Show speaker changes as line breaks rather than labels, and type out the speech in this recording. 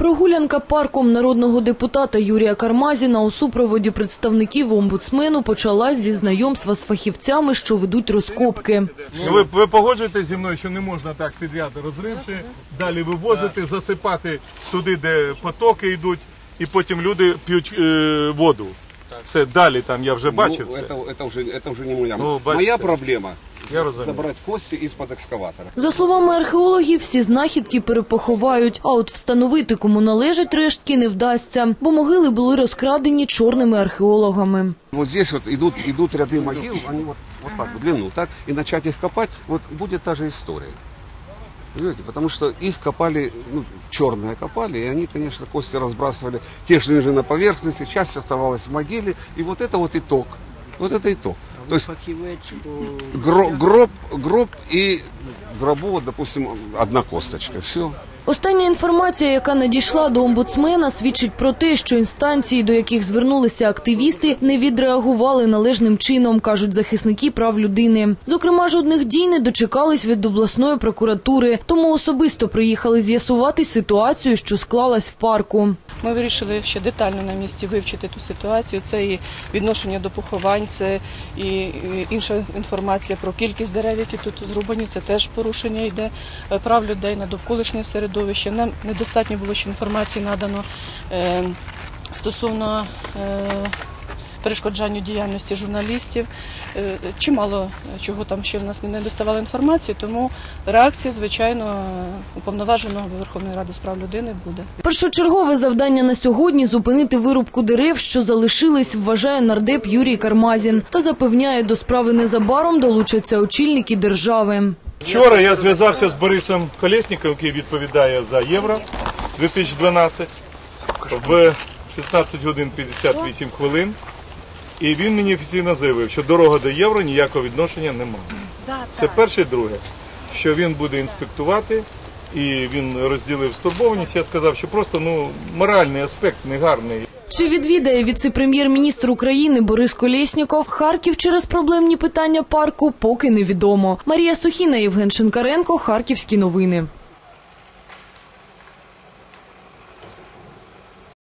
Прогулянка парком народного депутата Юрія Кармазіна у супроводі представників омбудсмену почалась зі знайомства з фахівцями, що ведуть розкопки.
Ну, Ви, ви погоджуєтесь зі мною, що не можна так підряд розривши, далі вивозити, засипати туди, де потоки йдуть, і потім люди п'ють е, воду. Це далі там я вже бачив
Ну,
це.
это, это, уже, это уже не моя.
Ну, бачите.
моя проблема
Я
с-
розумію.
собрать кости из-под экскаватора.
За словами археологів, всі знахідки перепоховають, а от встановити, кому належать рештки, не вдасться, бо могили були розкрадені чорними археологами.
Вот здесь вот идут, идут ряды могил, они вот, вот так, в длину, так, и начать их копать, вот будет та же история. Понимаете, потому что их копали, ну, черные копали, и они, конечно, кости разбрасывали, те, что лежали на поверхности, часть оставалась в могиле, и вот это вот итог. Вот это итог. То есть гро- гроб, гроб и гробу, вот, допустим, одна косточка, все.
Остання інформація, яка надійшла до омбудсмена, свідчить про те, що інстанції, до яких звернулися активісти, не відреагували належним чином, кажуть захисники прав людини. Зокрема, жодних дій не дочекались від обласної прокуратури, тому особисто приїхали з'ясувати ситуацію, що склалась в парку.
Ми вирішили ще детально на місці вивчити ту ситуацію. Це і відношення до поховань, це і інша інформація про кількість дерев, які тут зрубані. Це теж порушення йде е, прав людей на довколишнє середовище. Нам недостатньо було ще інформації надано е, стосовно. Е, Перешкоджанню діяльності журналістів Е, чимало чого там ще в нас не доставало інформації, тому реакція, звичайно, уповноваженого Верховної Ради з прав людини буде.
Першочергове завдання на сьогодні зупинити вирубку дерев, що залишились, вважає нардеп Юрій Кармазін, та запевняє, до справи незабаром долучаться очільники держави.
Вчора я зв'язався з Борисом Колєсніком, який відповідає за Євро 2012 в 16 годин 58 хвилин. І він мені офіційно заявив, що дорога до євро ніякого відношення немає. Це перше, друге, що він буде інспектувати, і він розділив стурбованість. Я сказав, що просто ну моральний аспект негарний.
Чи відвідає віце-прем'єр-міністр України Борис Колєсніков Харків через проблемні питання парку, поки невідомо. Марія Сухіна, Євген Шинкаренко, Харківські новини.